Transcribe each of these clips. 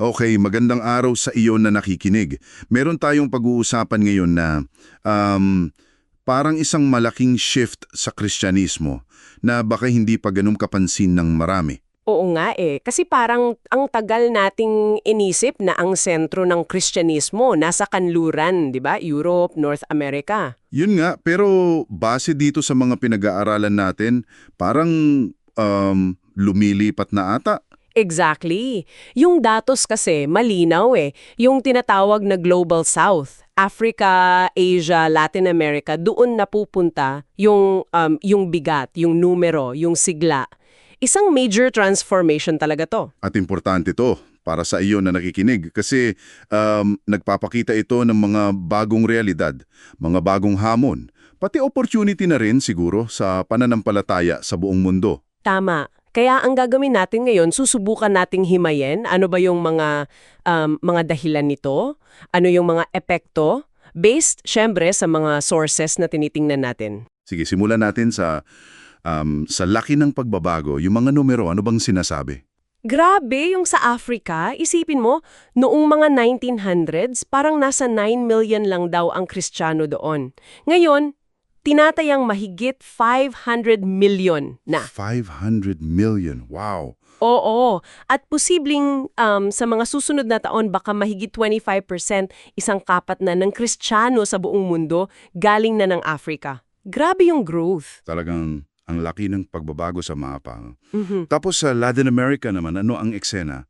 Okay, magandang araw sa iyo na nakikinig. Meron tayong pag-uusapan ngayon na um, parang isang malaking shift sa Kristyanismo na baka hindi pa ganun kapansin ng marami. Oo nga eh. Kasi parang ang tagal nating inisip na ang sentro ng Kristyanismo nasa kanluran, di ba? Europe, North America. Yun nga, pero base dito sa mga pinag-aaralan natin, parang um, lumilipat na ata. Exactly. Yung datos kasi malinaw eh. Yung tinatawag na Global South, Africa, Asia, Latin America, doon napupunta yung, um, yung bigat, yung numero, yung sigla. Isang major transformation talaga to. At importante to para sa iyo na nakikinig kasi um, nagpapakita ito ng mga bagong realidad, mga bagong hamon, pati opportunity na rin siguro sa pananampalataya sa buong mundo. Tama. Kaya ang gagawin natin ngayon, susubukan nating himayin ano ba yung mga um, mga dahilan nito, ano yung mga epekto, based syempre sa mga sources na tinitingnan natin. Sige, simulan natin sa um, sa laki ng pagbabago. Yung mga numero, ano bang sinasabi? Grabe yung sa Africa, isipin mo, noong mga 1900s, parang nasa 9 million lang daw ang Kristiyano doon. Ngayon, tinatayang mahigit 500 million na. 500 million. Wow. Oo. At posibleng um, sa mga susunod na taon baka mahigit 25% isang kapat na ng Kristiyano sa buong mundo galing na ng Africa. Grabe yung growth. Talagang ang laki ng pagbabago sa mapa. Mhm. Tapos sa Latin America naman, ano ang eksena?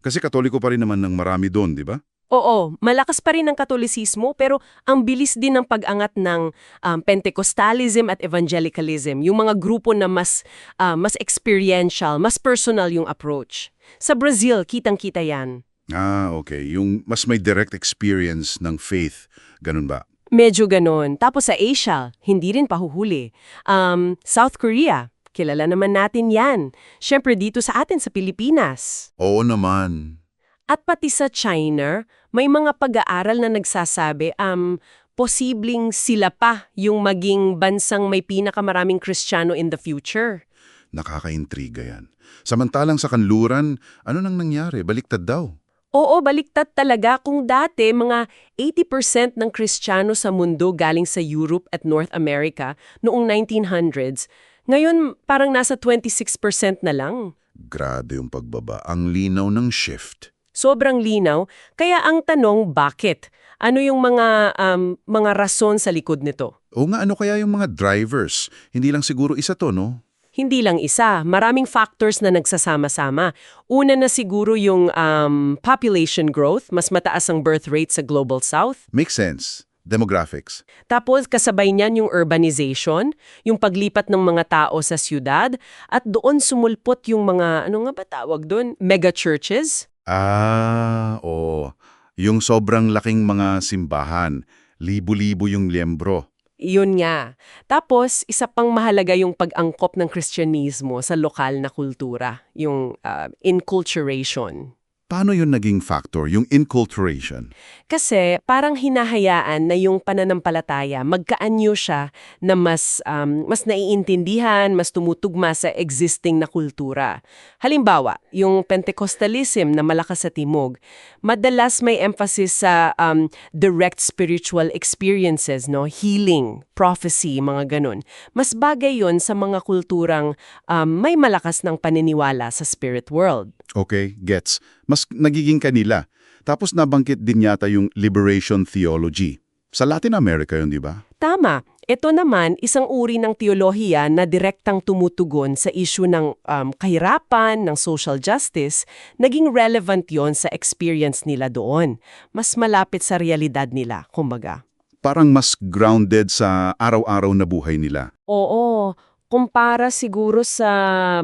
Kasi katoliko pa rin naman ng marami doon, di ba? Oo, malakas pa rin ang katolisismo pero ang bilis din ng pag-angat ng um, Pentecostalism at Evangelicalism, yung mga grupo na mas, ah, mas experiential, mas personal yung approach. Sa Brazil, kitang-kita yan. Ah, okay. Yung mas may direct experience ng faith. Ganun ba? Medyo ganon. Tapos sa Asia, hindi rin pahuhuli. Um, South Korea, kilala naman natin yan. Siyempre dito sa atin sa Pilipinas. Oo naman. At pati sa China, may mga pag-aaral na nagsasabi um, posibleng sila pa yung maging bansang may pinakamaraming Kristiyano in the future. Nakakaintriga yan. Samantalang sa kanluran, ano nang nangyari? Baliktad daw. Oo, baliktad talaga kung dati mga 80% ng Kristiyano sa mundo galing sa Europe at North America noong 1900s. Ngayon, parang nasa 26% na lang. Grabe yung pagbaba. Ang linaw ng shift. Sobrang linaw. Kaya ang tanong, bakit? Ano yung mga um, mga rason sa likod nito? O nga, ano kaya yung mga drivers? Hindi lang siguro isa to, no? Hindi lang isa, maraming factors na nagsasama-sama. Una na siguro yung um, population growth, mas mataas ang birth rate sa Global South. Makes sense. Demographics. Tapos kasabay niyan yung urbanization, yung paglipat ng mga tao sa siyudad, at doon sumulpot yung mga, ano nga ba tawag doon? Mega churches? Ah, oo. Yung sobrang laking mga simbahan. Libo-libo yung liyembro. Iyon nga. Tapos, isa pang mahalaga yung pag-angkop ng Kristyanismo sa lokal na kultura, yung uh, inculturation. Paano yun naging factor, yung inculturation? Kasi parang hinahayaan na yung pananampalataya, magkaanyo siya na mas, um, mas naiintindihan, mas tumutugma sa existing na kultura. Halimbawa, yung Pentecostalism na malakas sa timog, madalas may emphasis sa um, direct spiritual experiences, no? healing, prophecy, mga ganun. Mas bagay yon sa mga kulturang um, may malakas ng paniniwala sa spirit world. Okay, gets. Mas nagiging kanila. Tapos nabangkit din yata yung liberation theology. Sa Latin America yun, di ba? Tama. Ito naman, isang uri ng teolohiya na direktang tumutugon sa issue ng um, kahirapan, ng social justice, naging relevant yon sa experience nila doon. Mas malapit sa realidad nila, kumbaga. Parang mas grounded sa araw-araw na buhay nila. Oo, kumpara siguro sa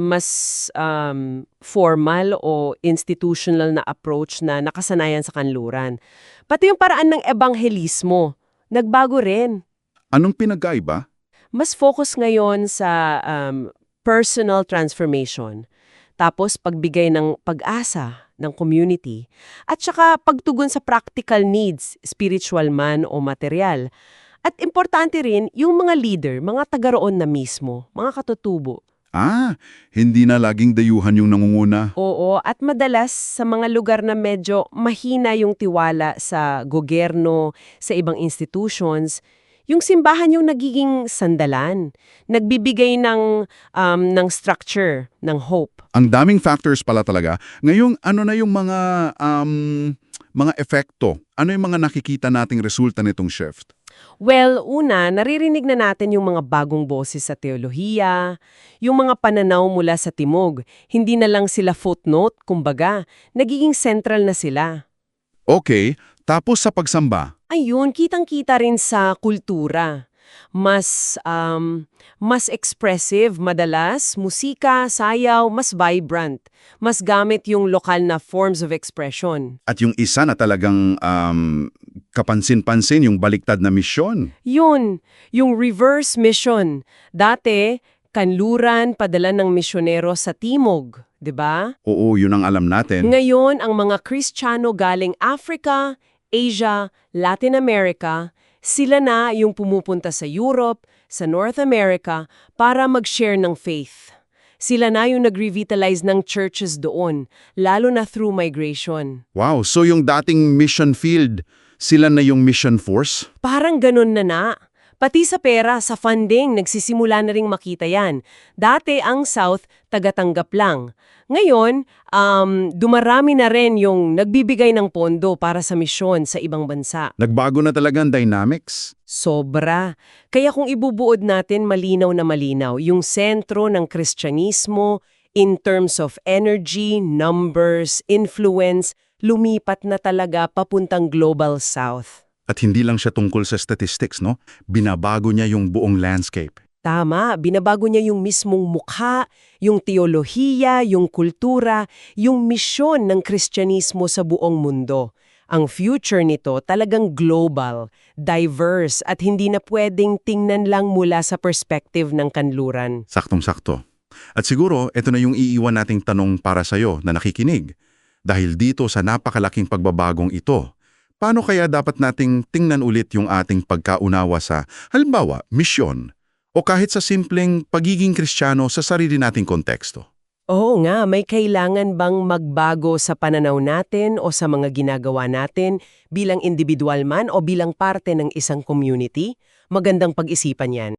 mas um, formal o institutional na approach na nakasanayan sa kanluran. Pati yung paraan ng ebanghelismo, nagbago rin. Anong pinagkaiba? Mas focus ngayon sa um, personal transformation. Tapos pagbigay ng pag-asa ng community. At saka pagtugon sa practical needs, spiritual man o material. At importante rin yung mga leader, mga taga roon na mismo, mga katutubo. Ah, hindi na laging dayuhan yung nangunguna. Oo, at madalas sa mga lugar na medyo mahina yung tiwala sa gobyerno, sa ibang institutions, yung simbahan yung nagiging sandalan. Nagbibigay ng, um, ng structure, ng hope. Ang daming factors pala talaga. Ngayong ano na yung mga um, mga epekto? Ano yung mga nakikita nating resulta nitong shift? Well, una, naririnig na natin yung mga bagong boses sa teolohiya, yung mga pananaw mula sa timog. Hindi na lang sila footnote, kumbaga, nagiging central na sila. Okay, tapos sa pagsamba, Ayun, kitang-kita rin sa kultura. Mas, um, mas expressive, madalas, musika, sayaw, mas vibrant. Mas gamit yung lokal na forms of expression. at yung isa na talagang um, kapansin-pansin yung baliktad na misyon. Yun, yung reverse mission. Dati, kanluran padala ng misyonero sa timog, 'di ba? Oo, yun ang alam natin. Ngayon, ang mga Kristiyano galing Africa, Asia, Latin America, sila na yung pumupunta sa Europe, sa North America para mag-share ng faith. Sila na yung nag-revitalize ng churches doon, lalo na through migration. Wow, so yung dating mission field, sila na yung mission force? Parang ganun na na. Pati sa pera, sa funding, nagsisimula na ring makita yan. Dati ang South, tagatanggap lang. Ngayon, um, dumarami na rin yung nagbibigay ng pondo para sa misyon sa ibang bansa. Nagbago na talaga ang dynamics. Sobra. Kaya kung ibubuod natin malinaw na malinaw, yung sentro ng Kristyanismo in terms of energy, numbers, influence, lumipat na talaga papuntang Global South. At hindi lang siya tungkol sa statistics, no? Binabago niya yung buong landscape. Tama, binabago niya yung mismong mukha, yung teolohiya, yung kultura, yung misyon ng Kristyanismo sa buong mundo. Ang future nito talagang global, diverse at hindi na pwedeng tingnan lang mula sa perspective ng kanluran. Saktong-sakto. At siguro, ito na yung iiwan nating tanong para sa'yo na nakikinig. Dahil dito sa napakalaking pagbabagong ito, paano kaya dapat nating tingnan ulit yung ating pagkaunawa sa, halimbawa, misyon, o kahit sa simpleng pagiging kristyano sa sarili nating konteksto? Oo nga, may kailangan bang magbago sa pananaw natin o sa mga ginagawa natin bilang individual man o bilang parte ng isang community? Magandang pag-isipan yan.